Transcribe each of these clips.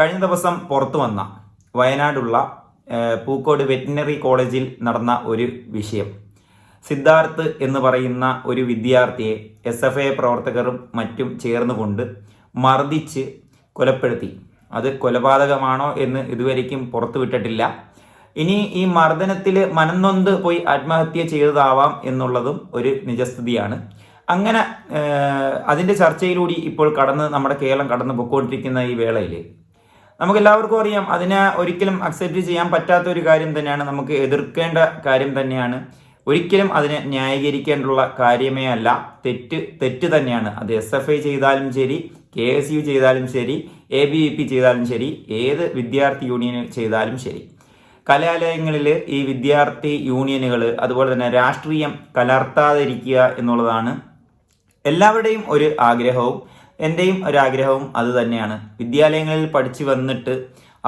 കഴിഞ്ഞ ദിവസം പുറത്തു വന്ന വയനാടുള്ള പൂക്കോട് വെറ്റിനറി കോളേജിൽ നടന്ന ഒരു വിഷയം. സിദ്ധാർത്ഥ് എന്ന് പറയുന്ന ഒരു വിദ്യാർത്ഥിയെ എസ് എഫ് ഐ പ്രവർത്തകരും മറ്റും ചേർന്നുകൊണ്ട് മർദ്ദിച്ച് കൊലപ്പെടുത്തി. അത് കൊലപാതകമാണോ എന്ന് ഇതുവരേക്കും പുറത്തുവിട്ടിട്ടില്ല ഇനി ഈ മർദ്ദനത്തിൽ മനംനൊന്ത് പോയി ആത്മഹത്യ ചെയ്തതാവാം എന്നുള്ളതും ഒരു നിജസ്ഥിതിയാണ്. അങ്ങനെ അതിന്റെ ചർച്ചയിലൂടെ ഇപ്പോൾ കടന്ന് നമ്മുടെ കേരളം കടന്നു പൊക്കോണ്ടിരിക്കുന്ന ഈ വേളയിൽ നമുക്കെല്ലാവർക്കും അറിയാം അതിനെ ഒരിക്കലും അക്സെപ്റ്റ് ചെയ്യാൻ പറ്റാത്ത ഒരു കാര്യം തന്നെയാണ് നമുക്ക് എതിർക്കേണ്ട കാര്യം തന്നെയാണ്. ഒരിക്കലും അതിനെ ന്യായീകരിക്കേണ്ടുള്ള കാര്യമേ അല്ല. തെറ്റ് തെറ്റ് തന്നെയാണ്. അത് എസ് എഫ് ഐ ചെയ്താലും ശരി കെ എസ് യു ചെയ്താലും ശരി എ ബി വി പി ചെയ്താലും ശരി ഏത് വിദ്യാർത്ഥി യൂണിയൻ ചെയ്താലും ശരി. കലാലയങ്ങളിൽ ഈ വിദ്യാർത്ഥി യൂണിയനുകൾ അതുപോലെ തന്നെ രാഷ്ട്രീയം കലർത്താതിരിക്കുക എന്നുള്ളതാണ് എല്ലാവരുടെയും ഒരു ആഗ്രഹവും. എന്റെയും ഒരാഗ്രഹവും അത് തന്നെയാണ്. വിദ്യാലയങ്ങളിൽ പഠിച്ചു വന്നിട്ട്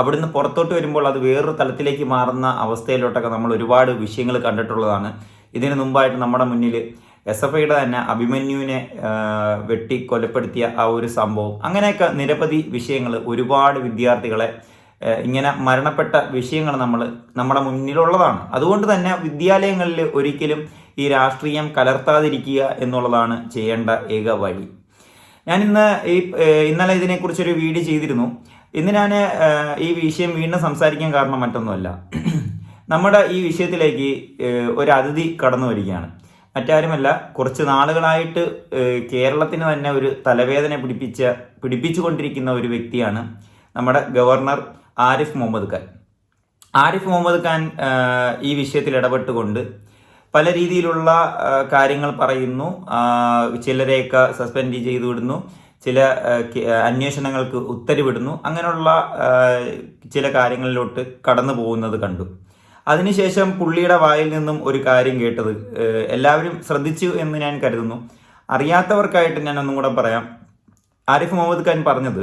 അവിടുന്ന് പുറത്തോട്ട് വരുമ്പോൾ അത് വേറൊരു തലത്തിലേക്ക് മാറുന്ന അവസ്ഥയിലോട്ടൊക്കെ നമ്മൾ ഒരുപാട് വിഷയങ്ങൾ കണ്ടിട്ടുള്ളതാണ്. ഇതിനു മുമ്പായിട്ട് നമ്മുടെ മുന്നിൽ എസ് എഫ് ഐയുടെ തന്നെ അഭിമന്യുവിനെ വെട്ടി കൊലപ്പെടുത്തിയ ആ ഒരു സംഭവം. അങ്ങനെയൊക്കെ നിരവധി വിഷയങ്ങൾ ഒരുപാട് വിദ്യാർത്ഥികളെ ഇങ്ങനെ മരണപ്പെട്ട വിഷയങ്ങൾ നമ്മൾ നമ്മുടെ മുന്നിലുള്ളതാണ്. അതുകൊണ്ട് തന്നെ വിദ്യാലയങ്ങളിൽ ഒരിക്കലും ഈ രാഷ്ട്രീയം കലർത്താതിരിക്കുക എന്നുള്ളതാണ് ചെയ്യേണ്ട ഏക വഴി. ഞാൻ ഇന്ന് ഈ ഇന്നലെ ഇതിനെക്കുറിച്ചൊരു വീഡിയോ ചെയ്തിരുന്നു. ഇന്ന് ഞാൻ ഈ വിഷയം വീണ്ടും സംസാരിക്കാൻ കാരണം മറ്റൊന്നുമല്ല. നമ്മുടെ ഈ വിഷയത്തിലേക്ക് ഒരു അതിഥി കടന്നു വരികയാണ്. മറ്റാരുമല്ല കുറച്ച് നാളുകളായിട്ട് കേരളത്തിന് തന്നെ ഒരു തലവേദന പിടിപ്പിച്ച പിടിപ്പിച്ചുകൊണ്ടിരിക്കുന്ന ഒരു വ്യക്തിയാണ് നമ്മുടെ ഗവർണർ ആരിഫ് മുഹമ്മദ് ഖാൻ. ആരിഫ് മുഹമ്മദ് ഖാൻ ഈ വിഷയത്തിൽ ഇടപെട്ടുകൊണ്ട് പല രീതിയിലുള്ള കാര്യങ്ങൾ പറയുന്നു. ചിലരെയൊക്കെ സസ്പെൻഡ് ചെയ്തു വിടുന്നു ചില അന്വേഷണങ്ങൾക്ക് ഉത്തരവിടുന്നു. അങ്ങനെയുള്ള ചില കാര്യങ്ങളിലോട്ട് കടന്നു പോകുന്നത് കണ്ടു. അതിനുശേഷം പുള്ളിയുടെ വായിൽ നിന്നും ഒരു കാര്യം കേട്ടത് എല്ലാവരും ശ്രദ്ധിച്ചു എന്ന് ഞാൻ കരുതുന്നു. അറിയാത്തവർക്കായിട്ട് ഞാൻ ഒന്നും കൂടെ പറയാം. ആരിഫ് മുഹമ്മദ് ഖാൻ പറഞ്ഞത്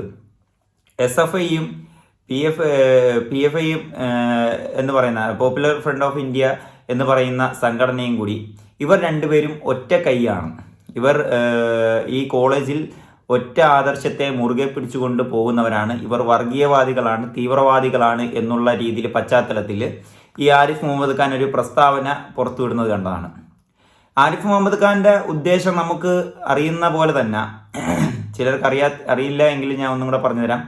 എസ് എഫ് ഐയും പി എഫ് പി എഫ് ഐയും എന്ന് പറയുന്ന പോപ്പുലർ ഫ്രണ്ട് ഓഫ് ഇന്ത്യ എന്ന് പറയുന്ന സംഘടനയും കൂടി. ഇവർ രണ്ടുപേരും ഒറ്റ കൈയാണ്. ഇവർ ഈ കോളേജിൽ ഒറ്റ ആദർശത്തെ മുറുകെ പിടിച്ചുകൊണ്ട് പോകുന്നവരാണ്. ഇവർ വർഗീയവാദികളാണ് തീവ്രവാദികളാണ് എന്നുള്ള രീതിയിൽ പശ്ചാത്തലത്തിൽ ഈ ആരിഫ് മുഹമ്മദ് ഖാൻ ഒരു പ്രസ്താവന പുറത്തുവിടുന്നത് കണ്ടതാണ്. ആരിഫ് മുഹമ്മദ് ഖാന്റെ ഉദ്ദേശം നമുക്ക് അറിയുന്ന പോലെ തന്നെ ചിലർക്ക് അറിയാ അറിയില്ല എങ്കിൽ ഞാൻ ഒന്നും കൂടെ പറഞ്ഞുതരാം.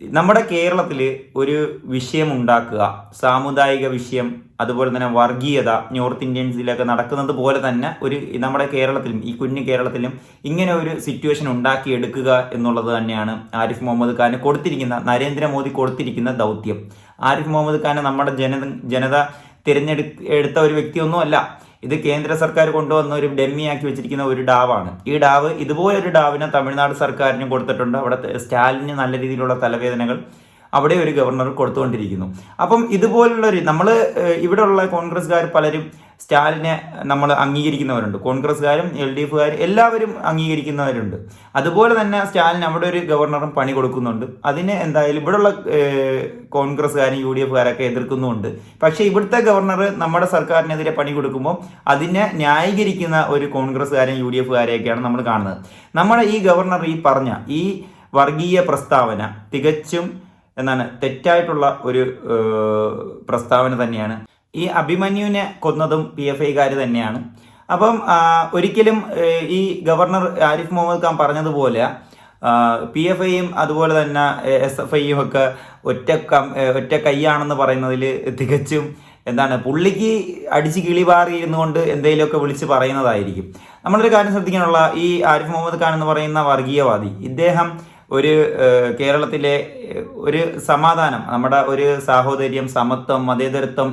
നമ്മുടെ കേരളത്തിൽ ഒരു വിഷയം ഉണ്ടാക്കുക സാമുദായിക വിഷയം അതുപോലെ തന്നെ വർഗീയത നോർത്ത് ഇന്ത്യൻസിലൊക്കെ നടക്കുന്നത് പോലെ തന്നെ ഒരു നമ്മുടെ കേരളത്തിലും ഈ കുഞ്ഞു കേരളത്തിലും ഇങ്ങനെ ഒരു സിറ്റുവേഷൻ ഉണ്ടാക്കിയെടുക്കുക എന്നുള്ളത് തന്നെയാണ് ആരിഫ് മുഹമ്മദ് ഖാന് കൊടുത്തിരിക്കുന്ന നരേന്ദ്രമോദി കൊടുത്തിരിക്കുന്ന ദൗത്യം. ആരിഫ് മുഹമ്മദ് ഖാനെ നമ്മുടെ ജന ജനത എടുത്ത ഒരു വ്യക്തിയൊന്നുമല്ല. ഇത് കേന്ദ്ര സർക്കാർ കൊണ്ടുവന്ന ഒരു ഡെമ്മിയാക്കി വെച്ചിരിക്കുന്ന ഒരു ഡാവാണ്. ഈ ഡാവ് ഇതുപോലെ ഒരു ഡാവിനെ തമിഴ്നാട് സർക്കാരിന് കൊടുത്തിട്ടുണ്ട്. അവിടെ സ്റ്റാലിന് നല്ല രീതിയിലുള്ള തലവേദനകൾ അവിടെ ഒരു ഗവർണർ കൊടുത്തുകൊണ്ടിരിക്കുന്നു. അപ്പം ഇതുപോലുള്ള ഒരു നമ്മൾ ഇവിടെയുള്ള കോൺഗ്രസ്സുകാർ പലരും സ്റ്റാലിനെ നമ്മൾ അംഗീകരിക്കുന്നവരുണ്ട്. കോൺഗ്രസ്സുകാരും എൽ ഡി എഫുകാരും എല്ലാവരും അംഗീകരിക്കുന്നവരുണ്ട്. അതുപോലെ തന്നെ സ്റ്റാലിൻ അവിടെ ഒരു ഗവർണറും പണി കൊടുക്കുന്നുണ്ട്. അതിന് എന്തായാലും ഇവിടെയുള്ള കോൺഗ്രസ്സുകാരും യു ഡി എഫുകാരൊക്കെ എതിർക്കുന്നുമുണ്ട് പക്ഷേ ഇവിടുത്തെ ഗവർണർ നമ്മുടെ സർക്കാരിനെതിരെ പണി കൊടുക്കുമ്പോൾ അതിനെ ന്യായീകരിക്കുന്ന ഒരു കോൺഗ്രസ്സുകാരും യു ഡി എഫുകാരെയൊക്കെയാണ് നമ്മൾ കാണുന്നത്. നമ്മുടെ ഈ ഗവർണർ ഈ പറഞ്ഞ ഈ വർഗീയ പ്രസ്താവന തികച്ചും എന്നാണ് തെറ്റായിട്ടുള്ള ഒരു പ്രസ്താവന തന്നെയാണ്. ഈ അഭിമന്യുവിനെ കൊന്നതും പി എഫ് ഐക്കാർ തന്നെയാണ്. അപ്പം ഒരിക്കലും ഈ ഗവർണർ ആരിഫ് മുഹമ്മദ് ഖാൻ പറഞ്ഞതുപോലെ പി എഫ് ഐയും അതുപോലെ തന്നെ എസ് എഫ് ഐയും ഒക്കെ ഒറ്റ ഒറ്റ കൈയാണെന്ന് പറയുന്നതിൽ തികച്ചും എന്താണ് പുള്ളിക്ക് അടിച്ച് കിളിപാറി ഇരുന്നുകൊണ്ട് എന്തെങ്കിലുമൊക്കെ വിളിച്ച് പറയുന്നതായിരിക്കും. നമ്മളൊരു കാര്യം ശ്രദ്ധിക്കാനുള്ള ഈ ആരിഫ് മുഹമ്മദ് ഖാൻ എന്ന് പറയുന്ന വർഗീയവാദി ഇദ്ദേഹം ഒരു കേരളത്തിലെ ഒരു സമാധാനം നമ്മുടെ ഒരു സാഹോദര്യം സമത്വം മതേതരത്വം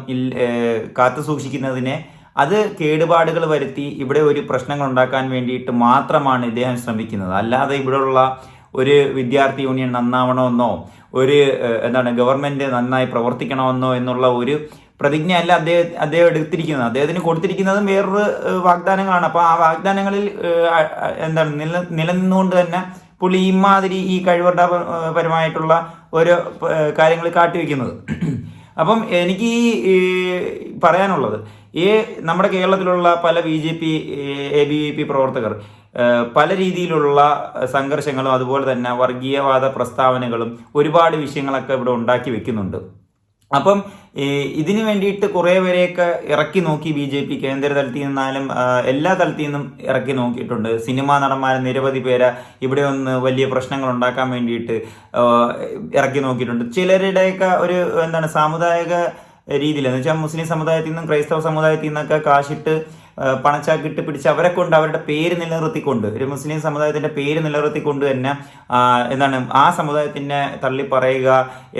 കാത്തു സൂക്ഷിക്കുന്നതിനെ അത് കേടുപാടുകൾ വരുത്തി ഇവിടെ ഒരു പ്രശ്നങ്ങൾ ഉണ്ടാക്കാൻ വേണ്ടിയിട്ട് മാത്രമാണ് ഇദ്ദേഹം ശ്രമിക്കുന്നത്. അല്ലാതെ ഇവിടെയുള്ള ഒരു വിദ്യാർത്ഥി യൂണിയൻ നന്നാവണമെന്നോ ഒരു എന്താണ് ഗവൺമെന്റ് നന്നായി പ്രവർത്തിക്കണമെന്നോ എന്നുള്ള ഒരു പ്രതിജ്ഞ അല്ല അദ്ദേഹം അദ്ദേഹം എടുത്തിരിക്കുന്നത്. അദ്ദേഹത്തിന് കൊടുത്തിരിക്കുന്നതും വേറൊരു വാഗ്ദാനങ്ങളാണ്. അപ്പോൾ ആ വാഗ്ദാനങ്ങളിൽ എന്താണ് നില നിലനിന്നുകൊണ്ട് തന്നെ പുള്ളി ഇമാതിരി ഈ കഴിവട്ട പരമായിട്ടുള്ള ഓരോ കാര്യങ്ങൾ കാട്ടിവെക്കുന്നത്. അപ്പം എനിക്ക് ഈ പറയാനുള്ളത് ഈ നമ്മുടെ കേരളത്തിലുള്ള പല B J P A B V P പ്രവർത്തകർ പല രീതിയിലുള്ള സംഘർഷങ്ങളും അതുപോലെ തന്നെ വർഗീയവാദ പ്രസ്താവനകളും ഒരുപാട് വിഷയങ്ങളൊക്കെ ഇവിടെ ഉണ്ടാക്കി വെക്കുന്നുണ്ട്. അപ്പം ഇതിനു വേണ്ടിയിട്ട് കുറേ പേരെയൊക്കെ ഇറക്കി നോക്കി ബി ജെ പി കേന്ദ്ര തലത്തിൽ നിന്നാലും എല്ലാ തലത്തിൽ നിന്നും ഇറക്കി നോക്കിയിട്ടുണ്ട്. സിനിമാ നടന്മാരെ നിരവധി പേരെ ഇവിടെ ഒന്ന് വലിയ പ്രശ്നങ്ങൾ ഉണ്ടാക്കാൻ വേണ്ടിയിട്ട് ഇറക്കി നോക്കിയിട്ടുണ്ട്. ചിലരുടെയൊക്കെ ഒരു എന്താണ് സാമുദായിക രീതിയിൽ എന്ന് വെച്ചാൽ മുസ്ലിം സമുദായത്തിൽ നിന്നും ക്രൈസ്തവ സമുദായത്തിൽ നിന്നൊക്കെ കാശിട്ട് പണച്ചാക്കിട്ട് പിടിച്ച് അവരെ കൊണ്ട് അവരുടെ പേര് നിലനിർത്തിക്കൊണ്ട് ഒരു മുസ്ലിം സമുദായത്തിന്റെ പേര് നിലനിർത്തിക്കൊണ്ട് തന്നെ എന്താണ് ആ സമുദായത്തിനെ തള്ളി പറയുക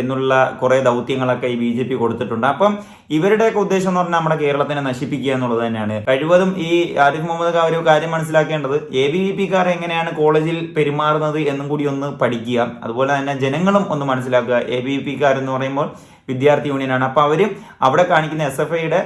എന്നുള്ള കുറേ ദൗത്യങ്ങളൊക്കെ ഈ ബി ജെ പി കൊടുത്തിട്ടുണ്ട്. അപ്പം ഇവരുടെയൊക്കെ ഉദ്ദേശം എന്ന് പറഞ്ഞാൽ നമ്മുടെ കേരളത്തിനെ നശിപ്പിക്കുക എന്നുള്ളത് തന്നെയാണ്. കഴിവതും ഈ ആരിഫ് മുഹമ്മദ് ഒരു കാര്യം മനസ്സിലാക്കേണ്ടത് എ ബി വി പിക്കാർ എങ്ങനെയാണ് കോളേജിൽ പെരുമാറുന്നത് എന്നും കൂടി ഒന്ന് പഠിക്കുക. അതുപോലെ തന്നെ ജനങ്ങളും ഒന്ന് മനസ്സിലാക്കുക എ ബി വി പിക്കാർ എന്ന് പറയുമ്പോൾ വിദ്യാർത്ഥി യൂണിയനാണ്. അപ്പോൾ അവർ അവിടെ കാണിക്കുന്ന എസ് എഫ് ഐയുടെ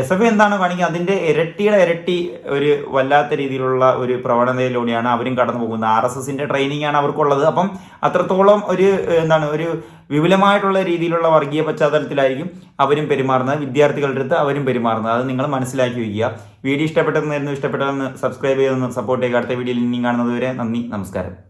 എസ് എഫ് എന്താണ് കാണിക്കുക അതിന്റെ ഇരട്ടിയുടെ ഇരട്ടി ഒരു വല്ലാത്ത രീതിയിലുള്ള ഒരു പ്രവണതയിലൂടെയാണ് അവരും കടന്നു പോകുന്നത്. ആർ എസ് എസിന്റെ ട്രെയിനിങ് ആണ് അവർക്കുള്ളത്. അപ്പം അത്രത്തോളം ഒരു എന്താണ് ഒരു വിപുലമായിട്ടുള്ള രീതിയിലുള്ള വർഗീയ പശ്ചാത്തലത്തിലായിരിക്കും അവരും പെരുമാറുന്നത്. വിദ്യാർത്ഥികളുടെ അടുത്ത് അവരും പെരുമാറുന്നത്. അത് നിങ്ങൾ മനസ്സിലാക്കി വയ്ക്കുക. വീഡിയോ ഇഷ്ടപ്പെട്ടെന്നായിരുന്നു ഇഷ്ടപ്പെട്ടതെന്ന് സബ്സ്ക്രൈബ് ചെയ്തെന്ന് സപ്പോർട്ട് ചെയ്യുക അടുത്ത വീഡിയോയിൽ ഇനിയും കാണുന്നത് വരെ നന്ദി. നമസ്കാരം.